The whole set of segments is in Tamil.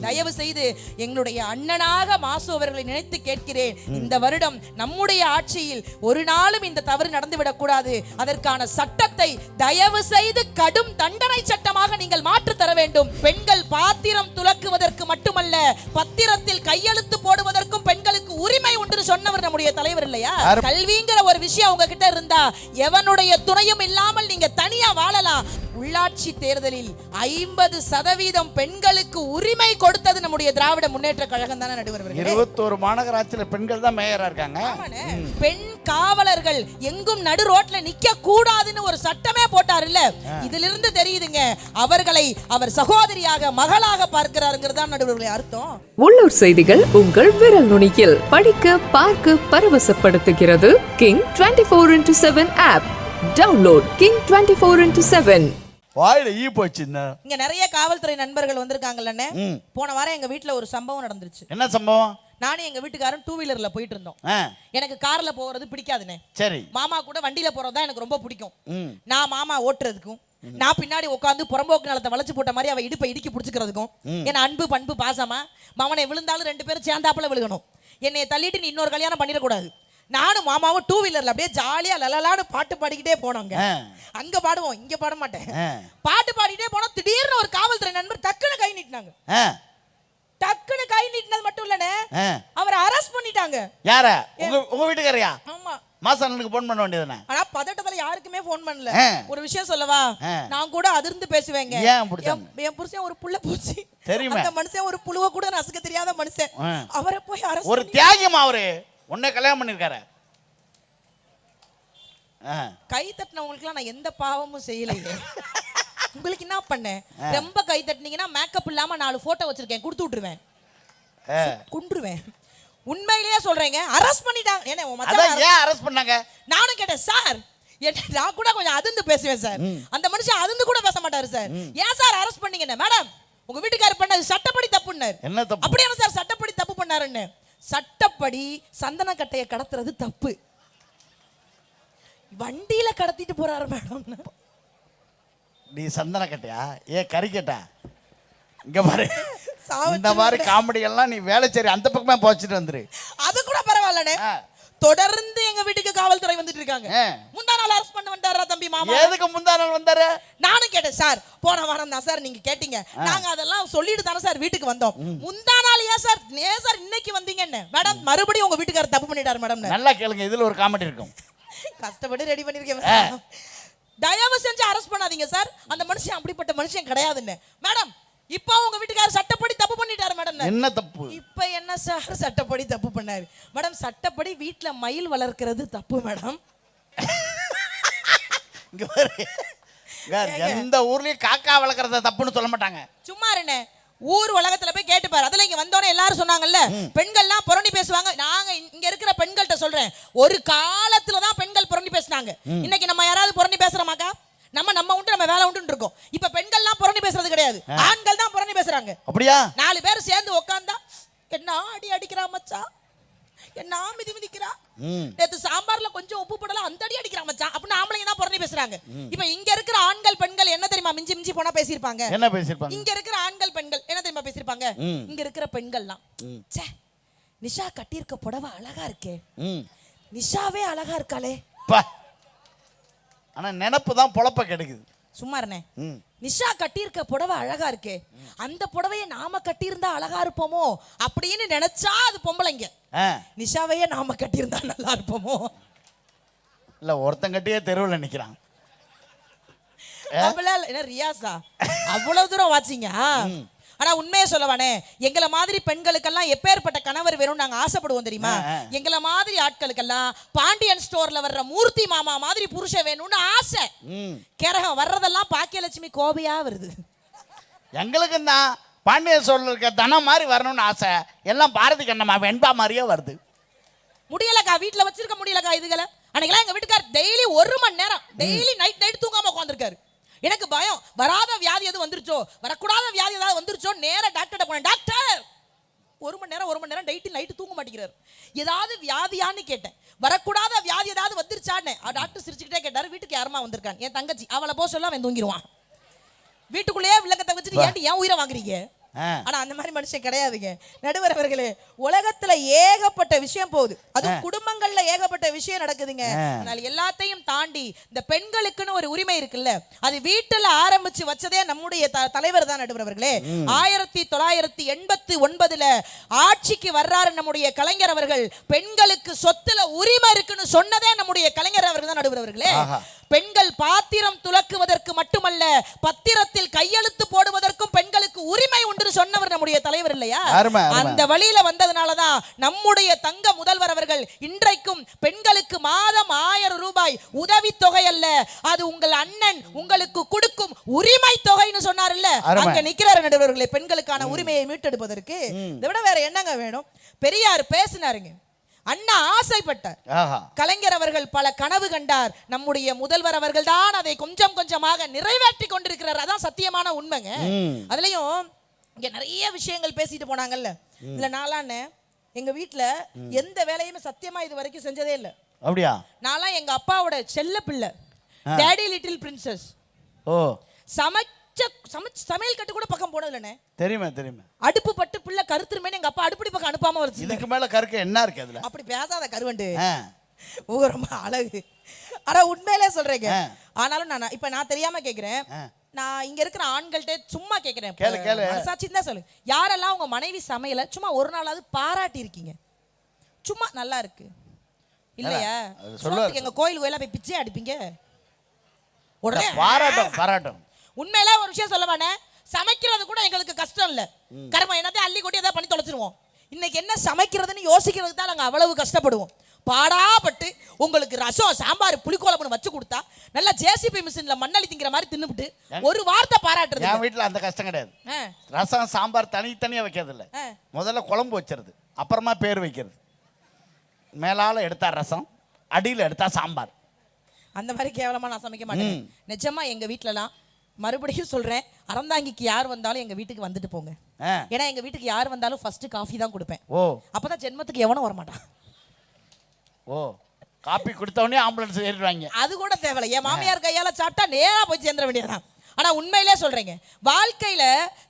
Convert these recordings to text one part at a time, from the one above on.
தயவு செய்து எங்களுடைய அண்ணனாக மாசு அவர்களை நினைத்து கேட்கிறேன். இந்த வருடம் நம்முடைய ஆட்சியில் ஒரு நாளும் இந்த தவறு நடந்துவிடக் கூடாது அதற்கான சட்டத்தை தயவு செய்து கடும் தண்டனை சட்டமாக நீங்கள் மாற்று தர வேண்டும். பெண்கள் பாத்திரம் துலக்குவதற்கு மட்டுமல்ல பத்திரத்தில் கையெழுத்து போடுவதற்கும் பெண்களுக்கு உரிமை உண்டு சொன்னவர் நம்முடைய தலைவர் இல்லையா? கல்விங்கிற ஒரு விஷயம் உங்ககிட்ட இருந்தா எவனுடைய துணையும் இல்லாமல் நீங்க தனியா வாழலாம். உள்ளாட்சி தேர்தலில் ஐம்பது சதவீதம் பெண்களுக்கு உரிமை கொடுத்தது நம்முடைய திராவிட முன்னேற்ற கழகம் தானே நடுவர் அவர்களே. இருபத்தோரு மாநகராட்சியில பெண்கள் தான் மேயரா இருக்காங்க. பெண் காவலர்கள் எங்கும் நடு ரோட்ல நிக்க கூடாதுன்னு ஒரு சட்டமே போட்டாருல்ல. இதிலிருந்து தெரியுதுங்க அவர்களை அவர் சகோதரியாக மகளாக பார்க்கிறாருங்கிறது தான் நடுவர்களே அர்த்தம். உள்ளூர் செய்திகள் உங்கள் விரல் நுனியில். படிக்க பார்க்க பரவசப்படுத்துகிறது. King twenty four into seven app download king twenty four into seven வாயில ஈ போச்சு இந்த இங்க நிறைய காவல்துறை நண்பர்கள் வந்திருக்காங்கல்லண்ணே. போன வாரம் எங்க வீட்ல ஒரு சம்பவம் நடந்துருச்சு. என்ன சம்பவம்? நானும் எங்க வீட்டுக்காரன் டூ வீலர்ல போயிட்டு இருந்தோம். எனக்கு கார்ல போறது பிடிக்காதுண்ணே. சரி. மாமா கூட வண்டியில போறது தான் எனக்கு ரொம்ப பிடிக்கும். நான் மாமா ஓட்டுறதுக்கும் நான் பின்னாடி உட்காந்து புறம்போக்கு நிலத்தை வளைச்சு போட்ட மாதிரி அவ இடுப்பை இடுக்கி பிடிச்சிக்கிறதுக்கும் என் அன்பு பண்பு பாசமா மாமனை விழுந்தாலும் ரெண்டு பேரும் சேர்ந்தாப்புல விழுகணும். என்னைய தள்ளிட்டு நீ இன்னொரு கல்யாணம் பண்ணிடக்கூடாது. நானும் மாமாவும் டூ வீலர்ல அப்படியே ஜாலியா லலலான்னு பாட்டு பாடிக்கிட்டே போனோங்க. அங்க பாடுவோம் இங்க பாட மாட்டேன். பாட்டு பாடிட்டே போனோம் திடீர்னு ஒரு காவல்துறை நண்பர் டக்குன்னு கை நீட்டினாங்க. ஆ, டக்குன்னு கை நீட்டினது மட்டும் இல்லனே. அவரை அரெஸ்ட் பண்ணிட்டாங்க. யார? உங்க உங்க வீட்டுக்காரியா ஆமா. மாசனுக்கு போன் பண்ண வேண்டியதுதானே? ஆனா பதட்டத்துல யாருக்குமே ஃபோன் பண்ணல. ஒரு விஷயம் சொல்லவா. நான் கூட அதிர்ந்து பேசுவேங்க? என் புருஷன் ஒரு புள்ள பூச்சி. தெரியுமே. அந்த மனுஷன் ஒரு புழுவ கூட நசுக்க தெரியாத மனுஷன். அவரை போய் அரசு ஒரு தியாகிமா அவரு. உன்னை கல்யாணம் பண்ணிருக்காரு கை தட்டினவங்களுக்குலாம் நான் எந்த பாவமும் செய்யலையே. உங்களுக்கு என்ன பண்ணேன் ரொம்ப கை தட்டினீங்கன்னா மேக்கப் இல்லாம நாலு போட்டோ வச்சிருக்கேன் கொடுத்து விட்டுருவேன். குண்டுருவேன் உண்மையிலேயே சொல்றேங்க அரெஸ்ட் பண்ணிட்டாங்க. என்ன ஏன் அரெஸ்ட் பண்ணாங்க? நானும் கேட்டேன் சார் என்ன நான் கூட கொஞ்சம் அதிர்ந்து பேசுவேன் சார் அந்த மனுஷன் அதிர்ந்து கூட பேச மாட்டாரு சார் ஏன் சார் அரெஸ்ட் பண்ணீங்க மேடம் உங்க வீட்டுக்காரர் பண்ணது சட்டப்படி தப்புன்னாரு. என்ன தப்பு? அப்படி என்ன சார் சட்டப்படி தப்பு பண்ணாருன்னு. சட்டப்படி சந்தன கட்டையை கடத்துறது தப்பு. வண்டியில கடத்திட்டு போறாரு மேடம். நீ சந்தன கட்டையா ஏ கறிக்கட்டா? இங்க பாரு. இந்த மாதிரி காமெடி எல்லாம் நீ வேலை சரி அந்த பக்கமே போச்சுட்டு வந்துரு. அது கூட பரவாயில்லண்ணே. தொடர்ந்து எங்க வீட்டுக்கு காவல்துறை வந்துட்டு இருக்காங்க. முந்தா நாள் அரெஸ்ட் பண்ண வந்தாரா தம்பி மாமா? எதுக்கு முந்தா நாள் வந்தாரு? நானும் கேட்டேன் சார் போன வாரம் தான் சார் நீங்க கேட்டீங்க. நாங்க அதெல்லாம் சொல்லிட்டு தானே சார் வீட்டுக்கு வந்தோம். முந்தா நாள் ஏன் சார்? ஏன் சார் இன்னைக்கு வந்தீங்கன்னு. மேடம் மறுபடியும் உங்க வீட்டுக்காரர் தப்பு பண்ணிட்டாரு மேடம் நல்லா கேளுங்க இதுல ஒரு காமெடி இருக்கும். கஷ்டப்பட்டு ரெடி பண்ணிருக்கேன். தயவு செஞ்சு அரெஸ்ட் பண்ணாதீங்க சார். அந்த மனுஷன் அப்படிப்பட்ட மனுஷன் கிடையாதுன்னு. மேடம் இப்போ உங்க வீட்டுக்காரர் சட்டப்படி தப்பு பண்ணிட்டாரு மேடம். என்ன தப்பு? இப்ப என்ன சார்? சட்டப்படி தப்பு பண்ணாரு. மேடம் சட்டப்படி வீட்ல மயில் வளர்க்கிறது தப்பு மேடம். இங்க எந்த ஊர்லயும் காக்கா வளர்க்கறத தப்புன்னு சொல்ல மாட்டாங்க. சும்மா இருண்ணே ஊர் உலகத்துல போய் கேட்டு பாரு அதுல இங்க வந்தோடனே எல்லாரும் சொன்னாங்கல்ல பெண்கள்லாம் புரணி பேசுவாங்க. நாங்க இங்க இருக்கிற பெண்கள்கிட்ட சொல்றேன். ஒரு காலத்துல தான் பெண்கள் புரணி பேசுனாங்க. இன்னைக்கு நம்ம யாராவது புரணி பேசுறோமாக்கா? நம்ம நம்ம உண்டு நம்ம வேலை உண்டு இருக்கோம். இப்ப பெண்கள்லாம் புரணி பேசுறது கிடையாது. ஆண்கள் தான் புரணி பேசுறாங்க. அப்படியா? நாலு பேர் சேர்ந்து உட்காந்தா என்ன அடி அடிக்கிறா மச்சான் என்ன மிதி மிதிக்கிறா? நேத்து சாம்பார்ல கொஞ்சம் உப்பு போடலாம் அந்த அடி அடிக்கிறா மச்சான் அப்படின்னு ஆம்பளைங்க தான் புரணி பேசுறாங்க? இப்ப இங்க இருக்கிற ஆண்கள் பெண்கள் என்ன தெரியுமா மிஞ்சி மிஞ்சி போனா பேசியிருப்பாங்க? என்ன பேசியிருப்பாங்க? இங்க இருக்கிற ஆண்கள் பெண்கள் என்ன தெரியுமா பேசியிருப்பாங்க? ம். இங்க இருக்கிற பெண்கள்லாம். ச்சே நிஷா கட்டியிருக்க புடவை அழகா இருக்கே. நிஷாவே அழகா இருக்காளே. ஆனா நினப்பு தான் பொழப்ப கெடுக்குது. சும்மா இருனே நிஷா கட்டியிருக்க புடவை அழகா இருக்கே. அந்த புடவையை நாம கட்டியிருந்தா அழகா இருப்போமோ? அப்படின்னு நினைச்சா அது பொம்பளைங்க நிஷாவையே நாம கட்டியிருந்தா நல்லா இருப்போமோ? இல்ல ஒருத்தன் கட்டியே தெருவில் நிக்கிறான். என்ன ரியாஸா? அவ்வளவு தூரம் வாச்சிங்க. ஆனா உண்மையை சொல்லவானே எங்களை மாதிரி பெண்களுக்கெல்லாம் எப்பேற்பட்ட கணவர் வேணும் நாங்க ஆசைப்படுவோம் தெரியுமா. எங்களை மாதிரி ஆட்களுக்கெல்லாம் பாண்டியன் ஸ்டோர்ல வர்ற மூர்த்தி மாமா மாதிரி புருஷன் வேணும்னு ஆசை. கிரகம் வர்றதெல்லாம் பாக்கியலட்சுமி கோபையா வருது. எங்களுக்கும் தான் பாண்டிய சோழ இருக்க தனம் மாதிரி வரணும்னு ஆசை. எல்லாம் பாரதி கண்ணம்மா வெண்பா மாதிரியே வருது. முடியலக்கா வீட்ல வச்சிருக்க முடியலக்கா இதுகளை? அன்னைக்கெல்லாம் எங்க வீட்டுக்கார் டெய்லி ஒரு மணி நேரம் டெய்லி நைட் நைட் தூங்காம உட்காந்துருக்காரு எனக்கு பயம். வராத வியாதி எதுவும் வந்துருச்சோ? வரக்கூடாத வியாதி ஏதாவது வந்துருச்சோ? நேரா டாக்டர்கிட்ட போனேன். டாக்டர் ஒரு மணி நேரம் ஒரு மணி நேரம் நைட்டு நைட்டு தூங்க மாட்டேங்கிறாரு. ஏதாவது வியாதியான்னு கேட்டேன். வரக்கூடாத வியாதி ஏதாவது வந்துருச்சான்னு. டாக்டர் சிரிச்சுக்கிட்டே கேட்டாரு. வீட்டுக்கு யாருமா வந்திருக்காங்க என் தங்கச்சி. அவளை போக சொல்ல அவன் தூங்கிடுவான் வீட்டுக்குள்ளேயே விளக்கத்தை வச்சுட்டு ஏன் உயிரை வாங்குறீங்க. ஆனா அந்த மாதிரி மனுஷன் கிடையாதுங்க. நடுவர் அவர்களே உலகத்துல ஏகப்பட்ட விஷயம் போகுது. அது குடும்பங்கள்ல ஏகப்பட்ட விஷயம் நடக்குதுங்க. அதனால எல்லாத்தையும் தாண்டி இந்த பெண்களுக்குன்னு ஒரு உரிமை இருக்குல்ல அது வீட்டுல ஆரம்பிச்சு வச்சதே நம்முடைய தலைவர் தான் நடுவர் அவர்களே ஆயிரத்தி தொள்ளாயிரத்தி எண்பத்தி ஒன்பதுல ஆட்சிக்கு வர்றாரு நம்முடைய கலைஞர் அவர்கள். பெண்களுக்கு சொத்துல உரிமை இருக்குன்னு சொன்னதே நம்முடைய கலைஞர் அவர்கள் தான் நடுவர் அவர்களே. பெண்கள் பாத்திரம் துலக்குவதற்கு மட்டுமல்ல பத்திரத்தில் கையெழுத்து பெண்களுக்கு உரிமை உண்டு சொன்னவர் நம்முடைய தலைவர் இல்லையா. அந்த வழியில வந்ததுனாலதான் நம்முடைய தங்க முதல்வர் அவர்கள் இன்றைக்கும் பெண்களுக்கு மாதம் ஆயிரம் ரூபாய் உதவி தொகை அல்ல. அது உங்கள் அண்ணன் உங்களுக்கு கொடுக்கும் உரிமை தொகைன்னு சொன்னார்ல. அருமை. அங்க நிக்கிறாரு நடுவர்களே பெண்களுக்கான உரிமையை மீட்டெடுப்பதற்கு. இதை விட வேற என்னங்க வேணும்? பெரியார் பேசினாருங்க. அண்ணா ஆசைப்பட்டார். கலைஞர் அவர்கள் பல கனவு கண்டார். நம்முடைய முதல்வர் அவர்கள் தான் அதை கொஞ்சம் கொஞ்சமாக நிறைவேற்றி கொண்டிருக்கிறார். அதான் சத்தியமான உண்மைங்க. அதுலயும் இங்க நிறைய விஷயங்கள் பேசிட்டு போனாங்கல்ல. இதுல நாளான எங்க வீட்ல எந்த வேலையுமே சத்தியமா இது வரைக்கும் செஞ்சதே இல்ல. அப்படியா? நான்லாம் எங்க அப்பாவோட செல்ல பிள்ளை. டேடி லிட்டில் பிரின்சஸ் ஓ. சமைச்ச சமைச்ச சமையல் கட்டு கூட பக்கம் போனது இல்லைண்ணே தெரியுமே தெரியுமே. அடுப்பு பட்டு பிள்ளை கருத்துருமேனு எங்க அப்பா அடுப்படி பக்கம் அனுப்பாம வருது இதுக்கு மேல கருக்க என்ன இருக்கு அதுல? அப்படி பேசாத கருவண்டு. ஓ ரொம்ப அழகு. ஆனா உண்மையிலே சொல்றேங்க. ஆனாலும் நான் இப்ப நான் தெரியாம கேக்குறேன். நான் இங்க இருக்கிற ஆண்கள்ட்ட சும்மா கேக்குறேன். மனசாட்சி தான் சொல்லு. யாரெல்லாம் உங்க மனைவி சமையல சும்மா ஒரு நாளாவது பாராட்டி இருக்கீங்க சும்மா நல்லா இருக்கு. இல்லையா. சோத்துக்கு எங்க கோயில் கோயிலா போய் பிச்சை அடிப்பீங்க? உடனே பாராட்டம் பாராட்டம் உண்மையில ஒரு விஷயம் சொல்ல வேணே சமைக்கிறது கூட எங்களுக்கு கஷ்டம் இல்ல. கர்மம் என்னத்தையும் அள்ளி கொட்டி ஏதாவது பண்ணி தொலைச்சிருவோம். இன்னைக்கு என்ன சமைக்கிறதுன்னு யோசிக்கிறதுக்கு தான் நாங்க அவ்வளவு கஷ்டப்படுவோம். பாடாப்பட்டு உங்களுக்கு ரசம் சாம்பார் புளிக்குழம்புன்னு வச்சு கொடுத்தா நல்லா ஜேசிபி மிஷின்ல மண்ணள்ளி திங்கிற மாதிரி தின்னுபிட்டு ஒரு வார்த்தை பாராட்டுறது என் வீட்டுல அந்த கஷ்டம் கிடையாது. ரசம் சாம்பார் தனித்தனியா வைக்கிறது இல்ல. முதல்ல குழம்பு வச்சிருது. அப்புறமா பேர் வைக்கிறது. மேலால எடுத்தா ரசம் அடியில எடுத்தா சாம்பார். அந்த மாதிரி கேவலமா நான் சமைக்க மாட்டேன். நிஜமா எங்க வீட்லலாம் மறுபடியும் சொல்றேன் அறந்தாங்கிக்கு யார் வந்தாலும் எங்க வீட்டுக்கு வந்துட்டு போங்க. ஏன்னா எங்க வீட்டுக்கு யார் வந்தாலும் ஃபர்ஸ்ட் காஃபி தான் கொடுப்பேன். ஓ. அப்பதான் ஜென்மத்துக்கு எவனும் வரமாட்டான். ஓ. காப்பி கொடுத்த உடனே ஆம்புலன்ஸ் ஏறிடுவாங்க. அது கூட தேவையில்ல. என் மாமியார் கையால சாப்பிட்டா நேரா போய் சேர்ந்துட வேண்டியதுதான். ஆனா உண்மையிலே சொல்றேங்க வாழ்க்கையில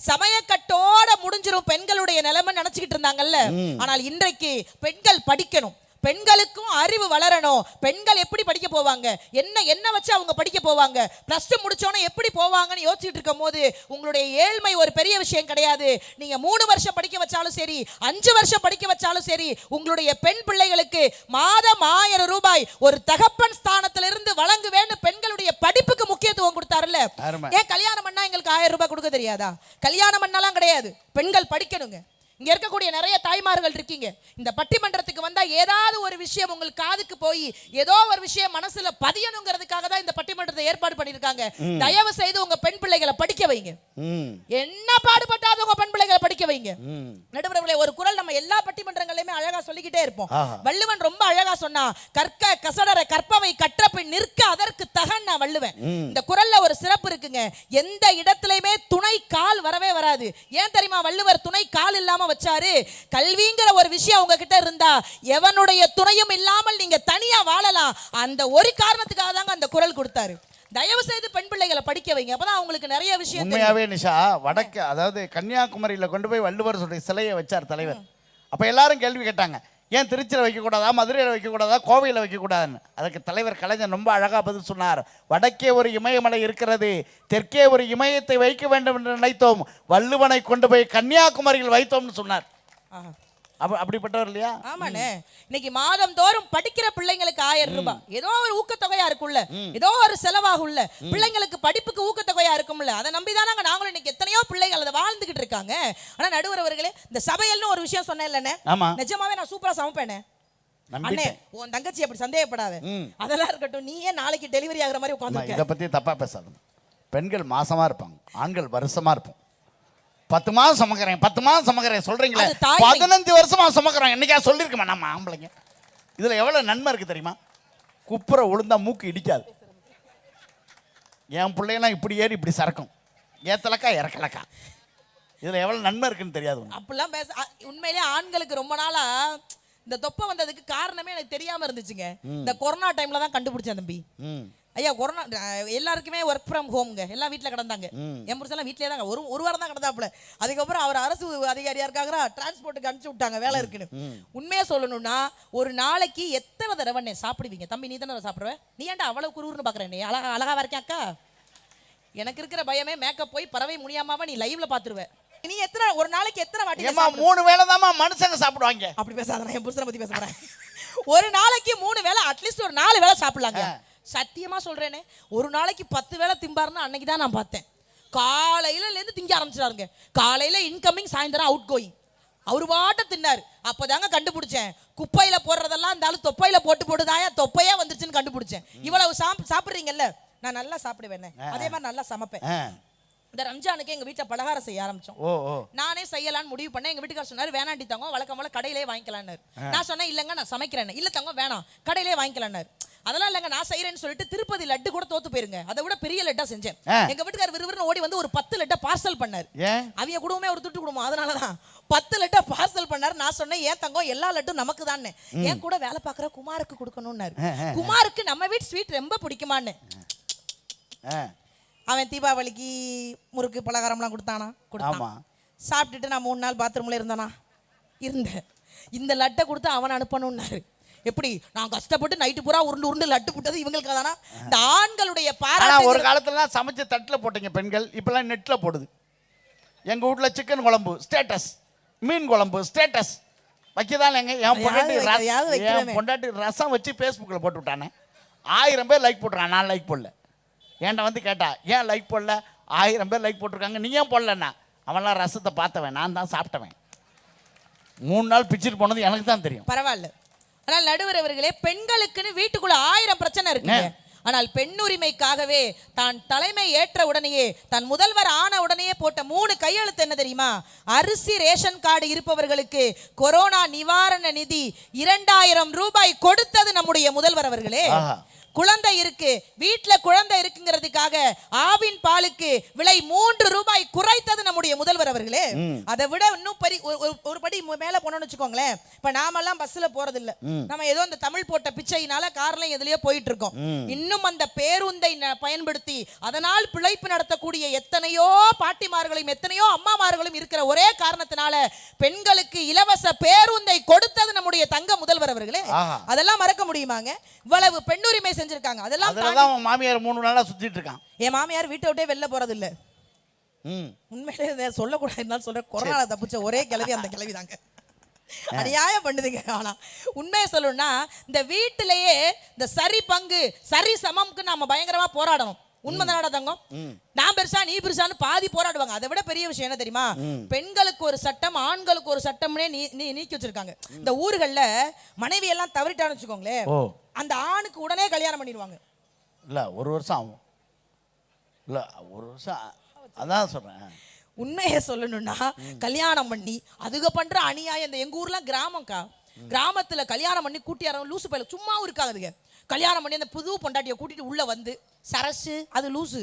சமயக்கட்டோட முடிஞ்சிரும் பெண்களுடைய நிலைமை நினைச்சுக்கிட்டு இருந்தாங்கல்ல. ஆனால் இன்றைக்கு பெண்கள் படிக்கணும். பெண்களுக்கும் அறிவு வளரணும். பெண்கள் எப்படி படிக்க போவாங்க? என்ன என்ன வச்சு அவங்க படிக்க போவாங்க? பிளஸ் டூ முடிச்சோன்னே எப்படி போவாங்கன்னு யோசிச்சுட்டு இருக்கும் போது உங்களுடைய ஏழ்மை ஒரு பெரிய விஷயம் கிடையாது. நீங்க மூணு வருஷம் படிக்க வச்சாலும் சரி அஞ்சு வருஷம் படிக்க வச்சாலும் சரி உங்களுடைய பெண் பிள்ளைகளுக்கு மாதம் ஆயிரம் ரூபாய் ஒரு தகப்பன் ஸ்தானத்திலிருந்து வழங்குவேன்னு பெண்களுடைய படிப்புக்கு முக்கியத்துவம் கொடுத்தாருல்ல. ஏன் கல்யாணம் பண்ணா எங்களுக்கு ஆயிரம் ரூபாய் கொடுக்க தெரியாதா? கல்யாணம் பண்ணாலாம் கிடையாது. பெண்கள் படிக்கணுங்க. இங்க இருக்கக்கூடிய நிறைய தாய்மார்கள் இருக்கீங்க. இந்த பட்டிமன்றத்துக்கு வந்தா ஏதாவது ஒரு விஷயம் உங்களுக்கு காதுக்கு போய் ஏதோ ஒரு விஷயம் மனசுல பதியணுங்கிறதுக்காக தான் இந்த பட்டிமன்றத்தை ஏற்பாடு பண்ணிருக்காங்க தயவு செய்து உங்க பெண் பிள்ளைகளை படிக்க வைங்க. என்ன பாடுபட்டாவது உங்க பெண் பிள்ளைகளை படிக்க வைங்க. நடுவர்களே ஒரு குரல் நம்ம எல்லா பட்டிமன்றங்களையுமே அழகா சொல்லிக்கிட்டே இருப்போம். வள்ளுவன் ரொம்ப அழகா சொன்னா கற்க கசடர கற்பவை கற்ற பின் நிற்க அதற்கு தகன் நான் வள்ளுவன். இந்த குரல்ல ஒரு சிறப்பு இருக்குங்க. எந்த இடத்துலயுமே துணை கால் வரவே வராது. ஏன் தெரியுமா? வள்ளுவர் துணை கால் இல்லாம வச்சாரு. கல்விங்கிற ஒரு விஷயம் உங்ககிட்ட இருந்தா எவனுடைய துணையும் இல்லாமல் நீங்க தனியா வாழலாம். அந்த ஒரு காரணத்துக்காக தாங்க அந்த குரல் கொடுத்தாரு. தயவு செய்து பெண் பிள்ளைகளை படிக்க வைங்க. அப்பதான் அவங்களுக்கு நிறைய விஷயம் உண்மையாவே நிஷா வடக்கு அதாவது கன்னியாகுமரியில கொண்டு போய் வள்ளுவர் சிலையை வச்சார் தலைவர். அப்ப எல்லாரும் கேள்வி கேட்டாங்க. ஏன் திருச்சியில் வைக்கக்கூடாதா? மதுரையில் வைக்கக்கூடாதா? கோவையில் வைக்கக்கூடாதுன்னு. அதுக்கு தலைவர் கலைஞர் ரொம்ப அழகாக பதில் சொன்னார். வடக்கே ஒரு இமயமலை இருக்கிறது. தெற்கே ஒரு இமயத்தை வைக்க வேண்டும் என்று நினைத்தோம். வள்ளுவனை கொண்டு போய் கன்னியாகுமரியில் வைத்தோம்னு சொன்னார். அப்ப அப்படிப்பட்டவர் இல்லையா? ஆமாண்ணே. இன்னைக்கு மாதம் தோறும் படிக்கிற பிள்ளைங்களுக்கு ஆயிரம் ரூபாய். ஏதோ ஒரு ஊக்கத்தொகையா இருக்கும்ல. ஏதோ ஒரு செலவாகும்ல. பிள்ளைங்களுக்கு படிப்புக்கு ஊக்கத்தொகையா இருக்கும்ல. அதை நம்பிதானாங்க நாங்களும் இன்னைக்கு எத்தனையோ பிள்ளைகள் அதை வாழ்ந்துகிட்டு இருக்காங்க. ஆனா நடுவர் அவர்களே இந்த சபையல்னு ஒரு விஷயம் சொன்னேன் இல்லைண்ணே நிஜமாவே நான் சூப்பரா சமைப்பேனே அண்ணே உன் தங்கச்சி அப்படி சந்தேகப்படாத. அதெல்லாம் இருக்கட்டும் நீயே நாளைக்கு டெலிவரி ஆகுற மாதிரி உட்காந்துருக்க. இதை பத்தி தப்பா பேசாத பெண்கள் மாசமா இருப்பாங்க. ஆண்கள் வருஷமா இருப்போம். பத்து மாதம் சுமக்கிறேன் பத்து மாதம் சுமக்கிறேன் தாய்மை. பதினஞ்சு வருஷமா சுமக்கிறோம். என்னைக்கா சொல்லியிருக்கமா? நம்ம ஆம்பளைங்க. இதுல எவ்வளவு நன்மை இருக்கு தெரியுமா? குப்புற உளுந்தா மூக்கு இடிக்காது. என் பிள்ளையெல்லாம் இப்படி ஏறி இப்படி சறக்கும் ஏத்தலக்கா இறக்கலக்கா. இதுல எவ்வளவு நன்மை இருக்குன்னு தெரியாது. அப்படிலாம் பேச உண்மையிலேயே ஆண்களுக்கு ரொம்ப நாளா இந்த தொப்பை வந்ததுக்கு காரணமே எனக்கு தெரியாம இருந்துச்சுங்க. இந்த கொரோனா டைம்ல தான் கண்டுபிடிச்சேன் தம்பி. ஐயா கொரோனா எல்லாருக்குமே ஒர்க் ஃப்ரம் ஹோம்ங்க எல்லாம் வீட்டில் கிடந்தாங்க. என் புருஷெல்லாம் வீட்டிலே தாங்க. ஒரு ஒரு வாரம் தான் கிடந்தாப்புல. அதுக்கப்புறம் அவர் அரசு அதிகாரியா இருக்காங்களா டிரான்ஸ்போர்ட்டுக்கு அனுப்பிச்சு விட்டாங்க வேலை இருக்குன்னு. உண்மையா சொல்லணும்னா ஒரு நாளைக்கு எத்தனை தடவை நீ சாப்பிடுவீங்க? தம்பி நீ தானே சாப்பிடுவேன் நீ ஏன்டா அவ்வளவு குருன்னு பார்க்குறேன் நீ அழகா அழகா வரைக்கும் அக்கா. எனக்கு இருக்கிற பயமே மேக்கப் போய் பறவை முடியாமாவா நீ லைவ்ல பாத்துருவ நீ எத்தனை ஒரு நாளைக்கு எத்தனை வாட்டி மூணு வேளை மனுஷங்க சாப்பிடுவாங்க. அப்படி பேசாத என் புருஷனை பத்தி பேச போறேன் ஒரு நாளைக்கு மூணு வேளை அட்லீஸ்ட் ஒரு நாலு வேளை சாப்பிடலாங்க. சத்தியமா சொல்றேனே ஒரு நாளைக்கு பத்து வேளை திம்பாருன்னு அன்னைக்கு தான் நான் பார்த்தேன். காலையில இருந்து திங்க ஆரம்பிச்சிட்டாருங்க காலையில இன்கமிங் சாயந்தரம் அவுட் கோயிங் அவர் பாட்ட தின்னாரு. அப்பதாங்க கண்டுபிடிச்சேன். குப்பையில போடுறதெல்லாம் இந்த ஆளு தொப்பையில போட்டு போட்டுதாயா தொப்பையே வந்துருச்சுன்னு கண்டுபிடிச்சேன். இவ்வளவு சாப் சாப்பிடுறீங்கல்ல? நான் நல்லா சாப்பிடுவேன். அதே மாதிரி நல்லா சமைப்பேன். இந்த ரம்ஜானுக்கு எங்க வீட்டுல பலகாரம் செய்ய ஆரம்பிச்சோம். நானே செய்யலாம்னு முடிவு பண்ணேன். எங்க வீட்டுக்காரர் சொன்னாரு வேணாண்டி தங்கம் வழக்கம் போல கடையிலே வாங்கிக்கலாம்னாரு. நான் சொன்னேன் இல்லைங்க நான் சமைக்கிறேன். இல்ல தங்கம் வேணாம். கடையிலே வாங்கிக்கலாம்னாரு. அதெல்லாம் இல்லைங்க நான் செய்யறேன்னு சொல்லிட்டு திருப்பதி லட்டு கூட தோத்து போயிருங்க. அதை விட பெரிய லட்டா செஞ்சேன். எங்க வீட்டுக்காரர் விறுவிறுன்னு ஓடி வந்து ஒரு பத்து லட்டை பார்சல் பண்ணாரு. அவிய குடும்பமே ஒரு துட்டு குடும்பம் அதனாலதான். பத்து லட்டை பார்சல் பண்ணாரு. நான் சொன்னேன் ஏன் தங்கம் எல்லா லட்டும் நமக்கு தானே என் கூட வேலை பார்க்குற குமாருக்கு கொடுக்கணும்னாரு. குமாருக்கு நம்ம வீட்டு ஸ்வீட் ரொம்ப பிடிக்குமான்னு. அவன் தீபாவளிக்கு முறுக்கு பலகாரம்லாம் கொடுத்தானா. கொடுத்தான். சாப்பிட்டுட்டு நான் மூணு நாள் பாத்ரூம்ல இருந்தேனா? இருந்தேன். இந்த லட்டை கொடுத்து அவன் அனுப்பணும்னாரு. எப்படி? நான் கஷ்டப்பட்டு நைட்டு பூரா உருண்டு உருண்டு லட்டு போட்டது இவங்களுக்கு தானா? இந்த ஆண்களுடைய பாராட்டு ஒரு காலத்துலலாம் சமைச்சு தட்டுல போட்டீங்க பெண்கள். இப்பெல்லாம் நெட்ல போடுது. எங்க வீட்ல சிக்கன் குழம்பு ஸ்டேட்டஸ் மீன் குழம்பு ஸ்டேட்டஸ் வைக்கதான் எங்க? என் பொண்டாட்டி வைக்க- ர- அதையாவது என். பொண்டாட்டி ரசம் வச்சு ஃபேஸ்புக்கில் போட்டு விட்டானே. ஆயிரம் பேர் லைக் போட்டுருக்கான் நான் லைக் போடல. என்கிட்ட வந்து கேட்டா ஏன் லைக் போடல? ஆயிரம் பேர் லைக் போட்டிருக்காங்க. நீ ஏன் போடலண்ணா அவன்லாம் ரசத்தை பார்த்தவன். நான் தான் சாப்பிட்டவன். மூணு நாள் பிச்சுட்டு போனது எனக்கு தான் தெரியும். பரவாயில்ல. ஆனால் நடுவர் அவர்களே பெண்களுக்குன்னு வீட்டுக்குள்ள ஆயிரம் பிரச்சனை இருக்குங்க. ஆனால் பெண்ணுரிமைக்காகவே தான் தலைமை ஏற்ற உடனேயே தன் முதல்வர் ஆன உடனேயே போட்ட மூணு கையெழுத்து என்ன தெரியுமா? அரிசி ரேஷன் கார்டு இருப்பவர்களுக்கு கொரோனா நிவாரண நிதி இரண்டாயிரம் ரூபாய் கொடுத்தது நம்முடைய முதல்வர் அவர்களே. குழந்தை இருக்கு வீட்ல குழந்தை இருக்குங்கிறதுக்காக ஆவின் பாலுக்கு விலை மூன்று ரூபாய் குறைத்தது நம்முடைய முதல்வர் அவர்களே. அதை விட இன்னும் பரி ஒரு- படி மேல போனோம்னு வச்சுக்கோங்களேன். இப்ப நாமெல்லாம் பஸ்ல போறது இல்ல நம்ம ஏதோ இந்த தமிழ் போட்ட பிச்சையினால கார்ல எதுலயோ போயிட்டு இருக்கோம் இன்னும் அந்த பேருந்தை பயன்படுத்தி அதனால் பிழைப்பு நடத்தக்கூடிய எத்தனையோ பாட்டிமார்களும் எத்தனையோ அம்மாமார்களும் இருக்கிற ஒரே காரணத்தினால பெண்களுக்கு இலவச பேருந்தை கொடுத்தது நம்முடைய தங்க முதல்வர் அவர்களே. அதெல்லாம் மறக்க முடியுமாங்க? இவ்வளவு பெண்ணுரிமை செஞ்சிருக்காங்க. அதெல்லாம் அதில் தாண்டி- தான் அவன் மாமியார் மூணு நாளாக சுற்றிட்டு இருக்கான். என் மாமியார் வீட்டை விட்டே வெளில போறது இல்ல ம். உண்மையிலே சொல்லக்கூடாது இருந்தாலும் சொல்ற கொரோனா தப்பிச்ச ஒரே கிழவி அந்த கிழவி தாங்க அநியாயம் பண்ணுதுங்க ஆனா. உண்மையை சொல்லணும்னா இந்த வீட்டிலேயே இந்த சரி பங்கு சரி சமம்க்கு நாம பயங்கரமா போராடணும். உண்மைதானடா தங்கம்? நான் பெருசா நீ பெருசான்னு பாதி போராடுவாங்க. அதை விட பெரிய விஷயம் என்ன தெரியுமா? பெண்களுக்கு ஒரு சட்டம் ஆண்களுக்கு ஒரு சட்டம்னே நீ நீ நீக்கி வச்சிருக்காங்க. இந்த ஊர்கள்ல மனைவி எல்லாம் தவறிட்டான்னு வச்சுக்கோங்களேன். அந்த ஆணுக்கு உடனே கல்யாணம் பண்ணிடுவாங்க. இல்லை ஒரு வருஷம் ஆகும். இல்லை ஒரு வருஷம் அதான் சொல்கிறேன் உண்மையை சொல்லணும்னா கல்யாணம் பண்ணி அதுக பண்ற அநியாயம் இந்த எங்க ஊர்லாம் கிராமம்க்கா. கிராமத்துல கல்யாணம் பண்ணி கூட்டியாரம் லூசு பயில சும்மாவும் இருக்காதுங்க கல்யாணம் பண்ணி அந்த புது பொண்டாட்டியை கூட்டிட்டு உள்ள வந்து சரசு அது லூசு.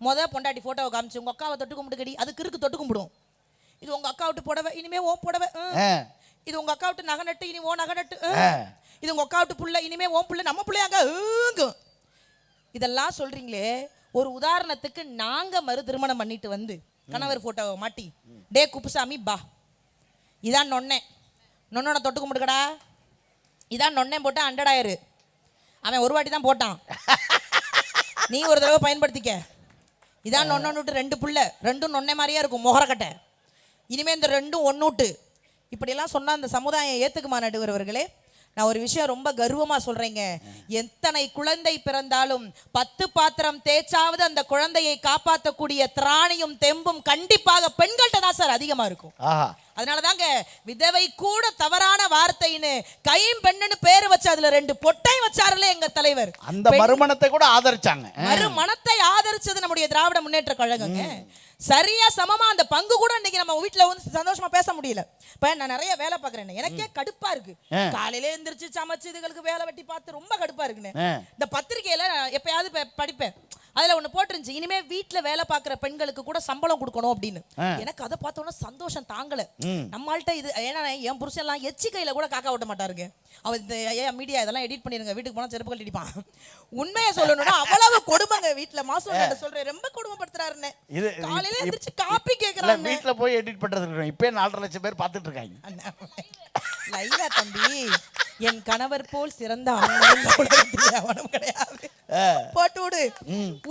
முத பொண்டாட்டி போட்டோவை காமிச்சு உங்க அக்காவை தொட்டு கும்பிடுக்கடி அது கிறுக்கு தொட்டு கும்பிடும். இது உங்க அக்கா விட்டு புடவை இனிமே ஓ புடவை இது உங்க அக்கா விட்டு நகை நட்டு இனி ஓ நகை நட்டு. இது உங்க அக்காவுட்டு புள்ள இனிமே ஓன் புள்ள நம்ம பிள்ளையாங்க ம். இதெல்லாம் சொல்றீங்களே ஒரு உதாரணத்துக்கு நாங்க மறு திருமணம் பண்ணிட்டு வந்து கணவர் போட்டோவை மாட்டி டே குப்புசாமி பா. இதான் நொன்னேன் நொன்னோட தொட்டு கும்பிடுக்கடா இதான் நொன்னேன் போட்டா ஆயிரு. அவன் ஒரு வாட்டி தான் போட்டான். நீ ஒரு தடவை பயன்படுத்திக்க. இதான் நொன்னு ரெண்டு புள்ள. ரெண்டும் நொன்னே மாதிரியே இருக்கும் முகரக்கட்டை இனிமே இந்த ரெண்டும் ஒன்னூட்டு இப்படியெல்லாம் சொன்னால் அந்த சமுதாயம் ஏற்றுக்குமா நடுவர் அவர்களே? நான் ஒரு விஷயம் ரொம்ப கர்வமா சொல்றேங்க. எத்தனை குழந்தை பிறந்தாலும் பத்து பாத்திரம் தேய்ச்சாவது அந்த குழந்தையை காப்பாற்றக்கூடிய திராணியும் தெம்பும் கண்டிப்பாக பெண்கள்கிட்ட தான் சார் அதிகமா இருக்கும். அதனால தாங்க விதவை கூட தவறான வார்த்தைன்னு கையும் பெண்ணுன்னு பேரு வச்சு அதுல ரெண்டு பொட்டை வச்சாருல எங்க தலைவர். அந்த மறுமணத்தை கூட ஆதரிச்சாங்க. மறு மனத்தை ஆதரிச்சது நம்முடைய திராவிட முன்னேற்ற கழகங்க. சரியா சமமா அந்த பங்கு கூட இன்னைக்கு நம்ம வீட்ல வந்து சந்தோஷமா பேச முடியல. இப்ப நான் நிறைய வேலை பாக்குறேன் எனக்கே கடுப்பா இருக்கு. காலையில எந்திரிச்சு சமைச்சு இதுகளுக்கு வேலை வெட்டி பார்த்து ரொம்ப கடுப்பா இருக்குன்னு. இந்த பத்திரிக்கையில நான் எப்பயாவது படிப்பேன். அதுல ஒண்ணு போட்டிருந்துச்சு. இனிமே வீட்ல வேலை பார்க்குற பெண்களுக்கு கூட சம்பளம் கொடுக்கணும் அப்படின்னு. எனக்கு அதை பார்த்தோன்னா சந்தோஷம் தாங்கல. நம்மள்ட்ட இது ஏன்னா என் புருஷன் எல்லாம் எச்சி கையில கூட காக்கா ஓட்ட மாட்டாருங்க. அவர் இந்த ஏன் மீடியா இதெல்லாம் எடிட் பண்ணிருங்க. வீட்டுக்கு போனா செருப்பு கட்டிப்பான் உண்மையை சொல்லணும்னா அவ்வளவு கொடுமைங்க வீட்ல. மாசம் சொல்றேன். ரொம்ப கொடுமைப்படுத்துறாருன்னு. காலையில எந்திரிச்சு காப்பி இல்ல கேக்குறாங்க. வீட்ல போய் எடிட் பண்றதுக்கு இப்பயே நாலரை லட்சம் பேர் பார்த்துட்டு இருக்காங்க. லைலா தம்பி என் கணவர் போல் சிறந்த எவனும் கிடையாது. போட்டு விடு.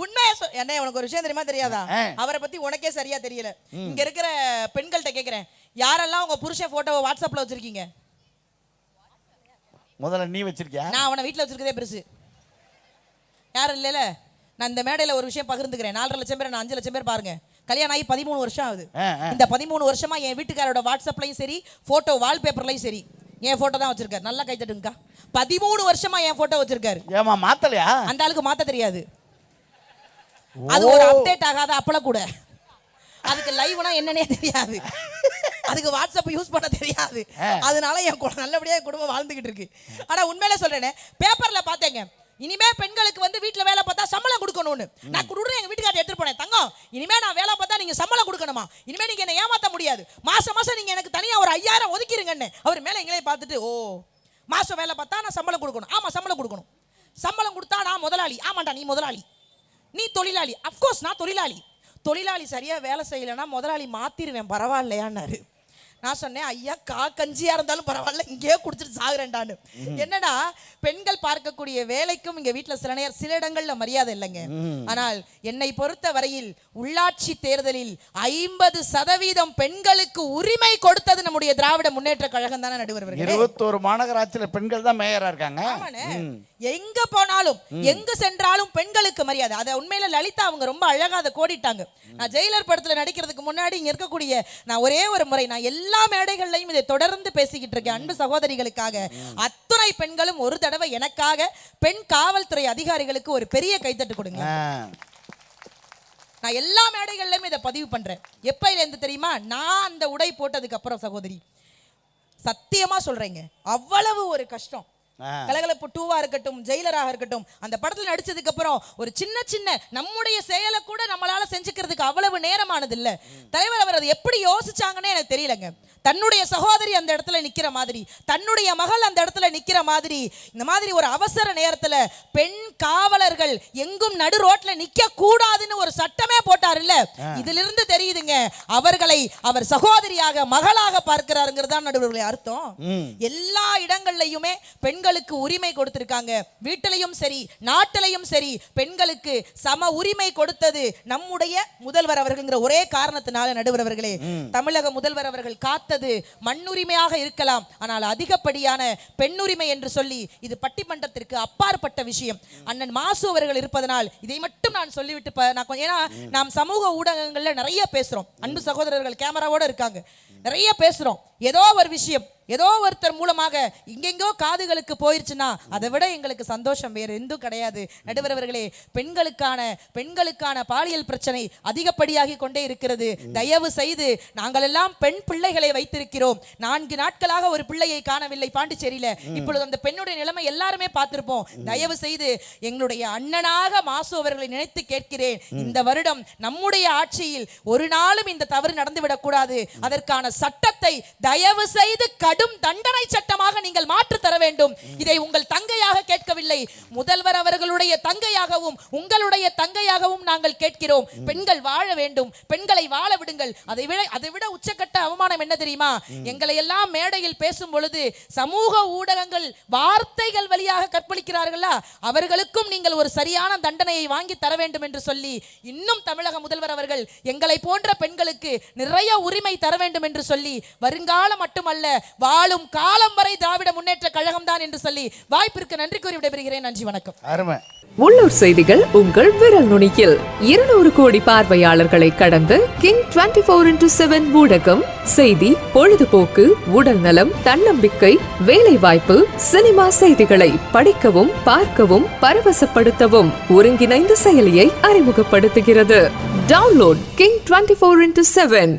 உண்மையா என்ன உனக்கு ஒரு விஷயம் தெரியுமா தெரியாதா. அவரை பத்தி உனக்கே சரியா தெரியல. இங்க இருக்கிற பெண்கள்கிட்ட கேக்குறேன். யாரெல்லாம் உங்க புருஷன் போட்டோவை வாட்ஸ்அப்ல வச்சிருக்கீங்க? முதல்ல நீ வச்சிருக்கியா? நான் அவனை வீட்ல வச்சிருக்கதே பெருசு. யாரும் இல்லைல? நான் இந்த மேடையில ஒரு விஷயம் பகிர்ந்துக்கிறேன். நாலரை லட்சம் பேர் நான் அஞ்சு லட்சம் பேர் பாருங்க. கல்யாணம் ஆகி பதிமூணு வருஷம் ஆகுது. இந்த பதிமூணு வருஷமா என் வீட்டுக்காரோட வாட்ஸ்அப்லயும் சரி போட்டோ வால்பேப்பர்லயும் சரி என் போட்டோ தான் வச்சிருக்காரு. நல்லா கை தட்டுங்கக்கா. பதிமூணு வருஷமா என் போட்டோ வச்சிருக்காரு. ஏமா மாத்தலையா? அந்த ஆளுக்கு மாத்த தெரியாது. அது ஒரு அப்டேட் ஆகாத அப்பள கூட. அதுக்கு லைவ்னா என்னன்னே தெரியாது. அதுக்கு வாட்ஸ்அப் யூஸ் பண்ண தெரியாது. அதனால என் நல்லபடியா என் குடும்பம் வாழ்ந்துகிட்டு இருக்கு. ஆனா உண்மையிலே சொல்றேனே பேப்பர்ல பார்த்தேங்க இனிமே பெண்களுக்கு வந்து வீட்ல வேலை பார்த்தா சம்பளம் கொடுக்கணும்னு. நான் கொடுறேன் எங்க வீட்டுக்காரர் எடுத்துட்டு போனேன். தங்கம் இனிமே நான் வேலை பார்த்தா நீங்க சம்பளம் கொடுக்கணுமா? இனிமே நீங்க என்ன ஏமாத்த முடியாது. மாசம் மாசம் நீங்க எனக்கு தனியா ஒரு ஐயாயிரம் ஒதுக்கிருங்கன்னு. அவர் மேல எங்களே பார்த்துட்டு ஓ மாசம் வேலை பார்த்தா நான் சம்பளம் கொடுக்கணும். ஆமா சம்பளம் கொடுக்கணும். சம்பளம் கொடுத்தா நான் முதலாளி. ஆமாண்டா நீ முதலாளி. நீ தொழிலாளி. அஃப்கோர்ஸ் நான் தொழிலாளி. தொழிலாளி சரியா வேலை செய்யலைன்னா முதலாளி மாத்திருவேன் பரவாயில்லையான்னாரு. நான் சொன்னேன் ஐயா கா கஞ்சியா இருந்தாலும் பரவாயில்ல இங்கேயே குடிச்சிட்டு சாகுறேன்டான்னு. என்னடா பெண்கள் பார்க்கக்கூடிய வேலைக்கும் இங்க வீட்ல சில நேரம் சில இடங்கள்ல மரியாதை இல்லைங்க. ஆனால் என்னை பொறுத்த வரையில் உள்ளாட்சி தேர்தலில் ஐம்பது சதவீதம் பெண்களுக்கு உரிமை கொடுத்தது நம்முடைய திராவிட முன்னேற்ற கழகம் தானே நடுவர். இருபத்தோரு மாநகராட்சியில பெண்கள் தான் மேயரா இருக்காங்க. எங்க போனாலும் எங்க சென்றாலும் பெண்களுக்கு மரியாதை. அதை உண்மையில லலிதா அவங்க ரொம்ப அழகா அதை கோடிட்டாங்க. நான் ஜெயிலர் படத்துல நடிக்கிறதுக்கு முன்னாடி இங்க இருக்கக்கூடிய நான் ஒரே ஒரு முறை நான் எல்லா மேடைகள்லையும் இதை தொடர்ந்து பேசிக்கிட்டு இருக்கேன் அன்பு சகோதரிகளுக்காக. அத்துணை பெண்களும் ஒரு தடவை எனக்காக பெண் காவல்துறை அதிகாரிகளுக்கு ஒரு பெரிய கைத்தட்டு கொடுங்க. நான் எல்லா மேடைகள்லயுமே இதை பதிவு பண்றேன். எப்பையில இருந்து தெரியுமா? நான் அந்த உடை போட்டதுக்கு அப்புறம் சகோதரி. சத்தியமா சொல்றேங்க. அவ்வளவு ஒரு கஷ்டம். கலகலப்பு டூவா இருக்கட்டும் ஜெயிலராக இருக்கட்டும் அந்த படத்துல நடிச்சதுக்கு அப்புறம் ஒரு சின்ன சின்ன நம்முடைய செயலை கூட நம்மளால செஞ்சுக்கிறதுக்கு அவ்வளவு நேரமானது இல்ல தலைவர் அவர் அதை எப்படி யோசிச்சாங்கன்னே எனக்கு தெரியலங்க. தன்னுடைய சகோதரி அந்த இடத்துல நிக்கிற மாதிரி தன்னுடைய மகள் அந்த இடத்துல நிக்கிற மாதிரி இந்த மாதிரி ஒரு அவசர நேரத்துல பெண் காவலர்கள் எங்கும் நடு ரோட்ல நிக்க கூடாதுன்னு ஒரு சட்டமே போட்டார் இல்ல இதிலிருந்து தெரியுதுங்க அவர்களை அவர் சகோதரியாக மகளாக பார்க்கிறாருங்கிறது தான் நடுவர்களே அர்த்தம். எல்லா இடங்கள்லையுமே பெண்களுக்கு உரிமை கொடுத்திருக்காங்க. வீட்டிலையும் சரி நாட்டிலையும் சரி பெண்களுக்கு சம உரிமை கொடுத்தது நம்முடைய முதல்வர் அவர்கள்ங்கிற ஒரே காரணத்தினால நடுவர் அவர்களே. தமிழக முதல்வர் அவர்கள் காத்தது மண்ணுரிமையாக இருக்கலாம். ஆனால் அதிகப்படியான பெண்ணுரிமை என்று சொல்லி இது பட்டிமன்றத்திற்கு அப்பாற்பட்ட விஷயம். அண்ணன் மாசு அவர்கள் இருப்பதனால் இதை மட்டும் நான் சொல்லிவிட்டு நான் ஏன்னா நாம் சமூக ஊடகங்கள்ல நிறைய பேசுறோம். அன்பு சகோதரர்கள் கேமராவோட இருக்காங்க. நிறைய பேசுறோம். ஏதோ ஒரு விஷயம் ஏதோ ஒருத்தர் மூலமாக இங்கெங்கோ காதுகளுக்கு போயிருச்சுன்னா அதை விட எங்களுக்கு சந்தோஷம் வேறு எந்தும் கிடையாது. நடுவர் அவர்களே பெண்களுக்கான பெண்களுக்கான பாலியல் பிரச்சனை அதிகப்படியாகி கொண்டே இருக்கிறது. தயவு செய்து நாங்கள் எல்லாம் பெண் பிள்ளைகளை வைத்திருக்கிறோம். நான்கு நாட்களாக ஒரு பிள்ளையை காணவில்லை பாண்டிச்சேரியில. இப்பொழுது அந்த பெண்ணுடைய நிலைமை எல்லாருமே பார்த்திருப்போம். தயவு செய்து எங்களுடைய அண்ணனாக மாசு அவர்களை நினைத்து கேட்கிறேன். இந்த வருடம் நம்முடைய ஆட்சியில் ஒரு நாளும் இந்த தவறு நடந்துவிடக்கூடாது. அதற்கான சட்டத்தை தயவு செய்து கடும் தண்டனை சட்டமாக நீங்கள் மாற்று தர வேண்டும். இதை உங்கள் தங்கையாக கேட்கவில்லை. முதல்வர் அவர்களுடைய தங்கையாகவும் உங்களுடைய தங்கையாகவும் நாங்கள் கேட்கிறோம். பெண்கள் வாழ வேண்டும். பெண்களை வாழ விடுங்கள். அதை விட அதை விட உச்சக்கட்ட அவமானம் என்ன தெரியுமா? எங்களை எல்லாம் மேடையில் பேசும் பொழுது சமூக ஊடகங்கள் வார்த்தைகள் வழியாக கற்பழிக்கிறார்களா? அவர்களுக்கும் நீங்கள் ஒரு சரியான தண்டனையை வாங்கி தர வேண்டும் என்று சொல்லி இன்னும் தமிழக முதல்வர் அவர்கள் எங்களை போன்ற பெண்களுக்கு நிறைய உரிமை தர வேண்டும் என்று சொல்லி வருங்காலம் மட்டுமல்ல வாழும் காலம் வரை திராவிட முன்னேற்ற கழகம் தான் என்று சொல்லி வாய்ப்பிற்கு நன்றி கூறி விடைபெறுகிறேன். நன்றி வணக்கம். அருமை. உள்ளூர் செய்திகள் உங்கள் விரல் நுனியில். இருநூறு கோடி பார்வையாளர்களை கடந்து king twenty four into seven ஊடகம் செய்தி பொழுதுபோக்கு உடல் நலம் தன்னம்பிக்கை வேலை வாய்ப்பு சினிமா செய்திகளை படிக்கவும் பார்க்கவும் பரவசப்படுத்தவும் ஒருங்கிணைந்த செயலியை அறிமுகப்படுத்துகிறது. Download king twenty four into seven.